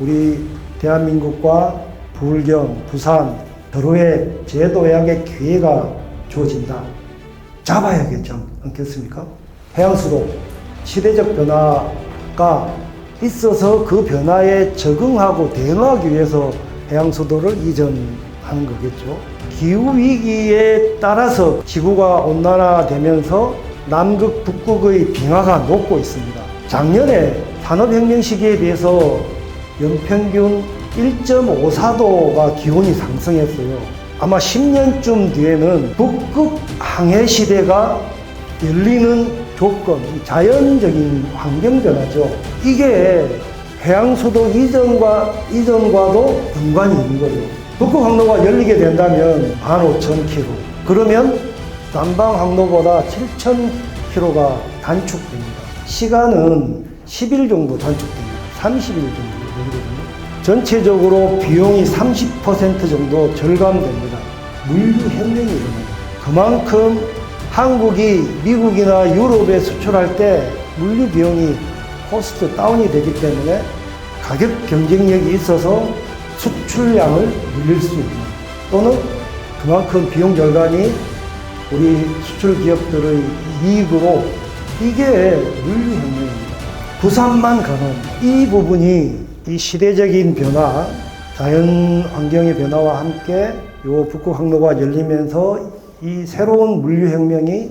우리 대한민국과 부울경, 부산, 도로의 제도약의 기회가 주어진다. 잡아야겠죠. 않겠습니까? 해양수도 시대적 변화가 있어서 그 변화에 적응하고 대응하기 위해서 해양수도를 이전하는 거겠죠. 기후위기에 따라서 지구가 온난화되면서 남극, 북극의 빙하가 녹고 있습니다. 작년에 산업혁명 시기에 비해서 연평균 1.54도가 기온이 상승했어요. 아마 10년쯤 뒤에는 북극 항해 시대가 열리는 조건, 자연적인 환경 변화죠. 이게 해양 수도 이전과, 이전과도 연관이 있는 거죠. 북극 항로가 열리게 된다면 15,000km. 그러면 남방 항로보다 7,000km가 단축됩니다. 시간은 10일 정도 단축됩니다. 30일 정도 걸리거든요. 전체적으로 비용이 30% 정도 절감됩니다. 물류혁명이 일어나요. 그만큼 한국이 미국이나 유럽에 수출할 때 물류 비용이 코스트 다운이 되기 때문에 가격 경쟁력이 있어서 수출량을 늘릴 수 있는 또는 그만큼 비용 절감이 우리 수출 기업들의 이익으로 이게 물류혁명입니다. 부산만 가는 이 부분이 이 시대적인 변화, 자연 환경의 변화와 함께 요 북극 항로가 열리면서 이 새로운 물류 혁명이